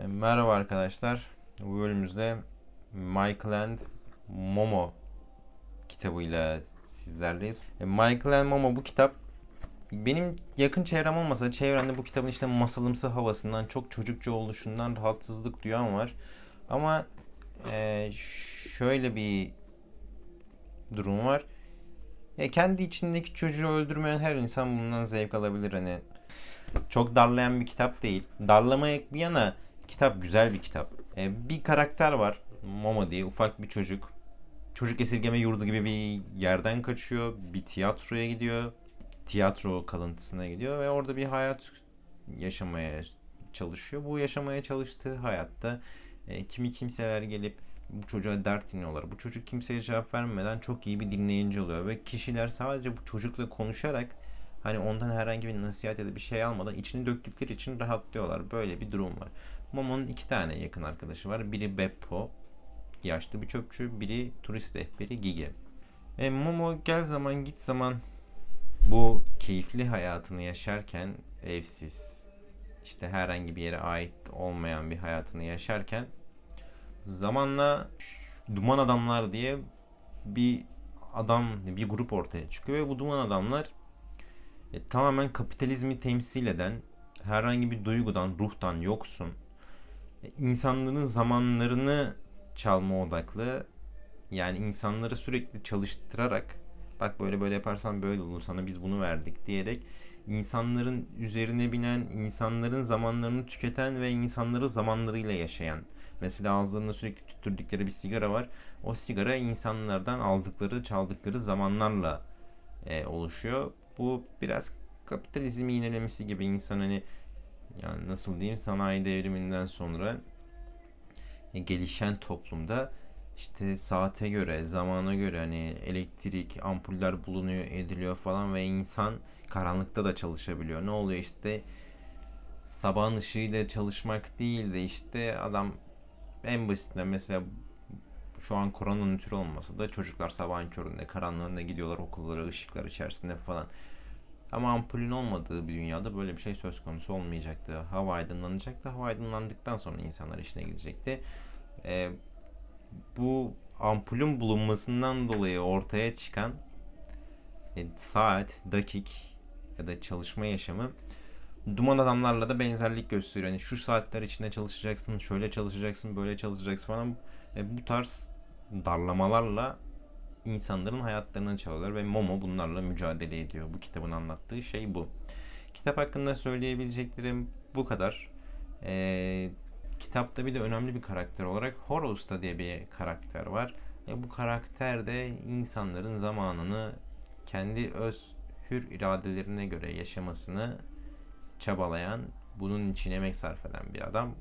E, Merhaba arkadaşlar. Bu bölümümüzde Michael and Momo kitabıyla sizlerleyiz. E, Michael and Momo bu kitap benim yakın çevrem olmasa da çevremde bu kitabın işte masalımsı havasından çok çocukça oluşundan rahatsızlık duyan var. Ama e, şöyle bir durum var. Ya kendi içindeki çocuğu öldürmeyen her insan bundan zevk alabilir hani. Çok darlayan bir kitap değil. Darlamaya bir yana kitap güzel bir kitap. E, bir karakter var. Momo diye ufak bir çocuk. Çocuk esirgeme yurdu gibi bir yerden kaçıyor. Bir tiyatroya gidiyor. Tiyatro kalıntısına gidiyor ve orada bir hayat yaşamaya çalışıyor. Bu yaşamaya çalıştığı hayatta e, kimi kimseler gelip bu çocuğa dert dinliyorlar. Bu çocuk kimseye cevap vermeden çok iyi bir dinleyici oluyor ve kişiler sadece bu çocukla konuşarak hani ondan herhangi bir nasihat ya da bir şey almadan içini döktükleri için rahatlıyorlar. Böyle bir durum var. Momo'nun iki tane yakın arkadaşı var. Biri Beppo, yaşlı bir çöpçü. Biri turist rehberi Gigi. E, Momo gel zaman git zaman bu keyifli hayatını yaşarken evsiz, işte herhangi bir yere ait olmayan bir hayatını yaşarken zamanla Duman Adamlar diye bir adam, bir grup ortaya çıkıyor ve bu Duman Adamlar e, tamamen kapitalizmi temsil eden herhangi bir duygudan, ruhtan yoksun e, insanların zamanlarını çalma odaklı yani insanları sürekli çalıştırarak bak böyle böyle yaparsan böyle olur sana biz bunu verdik diyerek insanların üzerine binen, insanların zamanlarını tüketen ve insanları zamanlarıyla yaşayan. Mesela ağızlarında sürekli tüttürdükleri bir sigara var. O sigara insanlardan aldıkları, çaldıkları zamanlarla e, oluşuyor. Bu biraz kapitalizm iğnelemesi gibi insan hani yani nasıl diyeyim sanayi devriminden sonra e, gelişen toplumda işte saate göre, zamana göre hani elektrik, ampuller bulunuyor, ediliyor falan ve insan karanlıkta da çalışabiliyor. Ne oluyor işte sabahın ışığıyla çalışmak değil de işte adam en basitinden mesela şu an koronanın türü olmasa da çocuklar sabahın köründe karanlığında gidiyorlar okullara ışıklar içerisinde falan. Ama ampulün olmadığı bir dünyada böyle bir şey söz konusu olmayacaktı. Hava aydınlanacaktı. Hava aydınlandıktan sonra insanlar işine gidecekti. Ee, bu ampulün bulunmasından dolayı ortaya çıkan e, saat, dakik ya da çalışma yaşamı duman adamlarla da benzerlik gösteriyor. Yani şu saatler içinde çalışacaksın, şöyle çalışacaksın, böyle çalışacaksın falan. E, bu tarz darlamalarla insanların hayatlarını çalıyorlar ve Momo bunlarla mücadele ediyor. Bu kitabın anlattığı şey bu. Kitap hakkında söyleyebileceklerim bu kadar. Ee, kitapta bir de önemli bir karakter olarak Horus'ta diye bir karakter var. E, bu karakter de insanların zamanını kendi öz hür iradelerine göre yaşamasını çabalayan, bunun için emek sarf eden bir adam.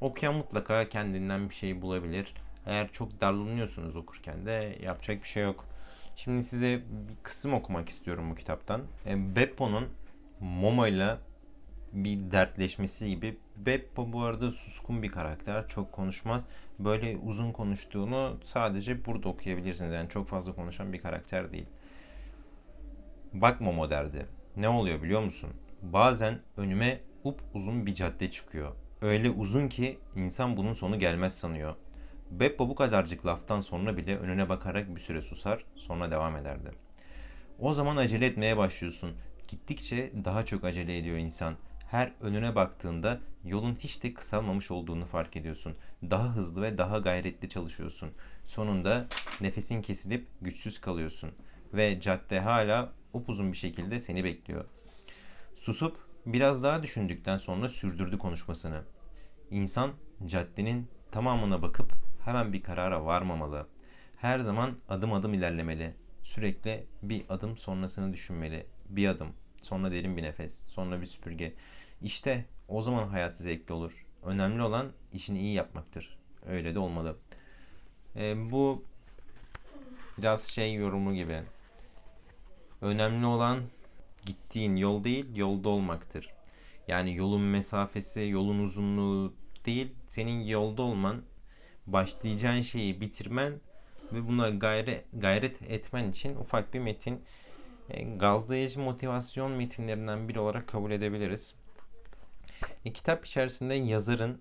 Okuyan mutlaka kendinden bir şey bulabilir. Eğer çok darlanıyorsunuz okurken de yapacak bir şey yok. Şimdi size bir kısım okumak istiyorum bu kitaptan. E, Beppo'nun Momo ile bir dertleşmesi gibi. Beppo bu arada suskun bir karakter. Çok konuşmaz. Böyle uzun konuştuğunu sadece burada okuyabilirsiniz. Yani çok fazla konuşan bir karakter değil. Bak Momo derdi. Ne oluyor biliyor musun? Bazen önüme up uzun bir cadde çıkıyor. Öyle uzun ki insan bunun sonu gelmez sanıyor. Beppo bu kadarcık laftan sonra bile önüne bakarak bir süre susar, sonra devam ederdi. O zaman acele etmeye başlıyorsun. Gittikçe daha çok acele ediyor insan. Her önüne baktığında yolun hiç de kısalmamış olduğunu fark ediyorsun. Daha hızlı ve daha gayretli çalışıyorsun. Sonunda nefesin kesilip güçsüz kalıyorsun. Ve cadde hala upuzun bir şekilde seni bekliyor. Susup biraz daha düşündükten sonra sürdürdü konuşmasını. İnsan caddenin tamamına bakıp hemen bir karara varmamalı. Her zaman adım adım ilerlemeli. Sürekli bir adım sonrasını düşünmeli. Bir adım, sonra derin bir nefes, sonra bir süpürge. İşte o zaman hayat zevkli olur. Önemli olan işini iyi yapmaktır. Öyle de olmalı. Ee, bu biraz şey yorumu gibi. Önemli olan gittiğin yol değil, yolda olmaktır. Yani yolun mesafesi, yolun uzunluğu değil, senin yolda olman, başlayacağın şeyi bitirmen ve buna gayret, gayret etmen için ufak bir metin e, gazlayıcı motivasyon metinlerinden biri olarak kabul edebiliriz. E, kitap içerisinde yazarın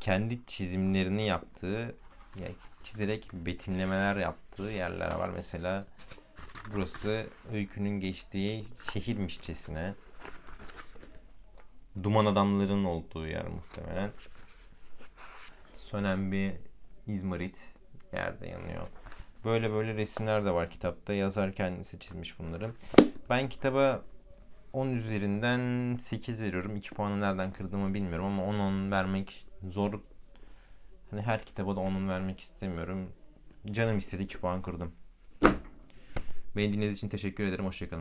kendi çizimlerini yaptığı, yani çizerek betimlemeler yaptığı yerler var. Mesela burası öykünün geçtiği şehirmişçesine. Duman adamların olduğu yer muhtemelen. Sönen bir İzmarit yerde yanıyor. Böyle böyle resimler de var kitapta. Yazar kendisi çizmiş bunları. Ben kitaba 10 üzerinden 8 veriyorum. 2 puanı nereden kırdığımı bilmiyorum ama 10-10 vermek zor. Hani her kitaba da 10'un vermek istemiyorum. Canım istedi 2 puan kırdım. Beni dinlediğiniz için teşekkür ederim. Hoşçakalın.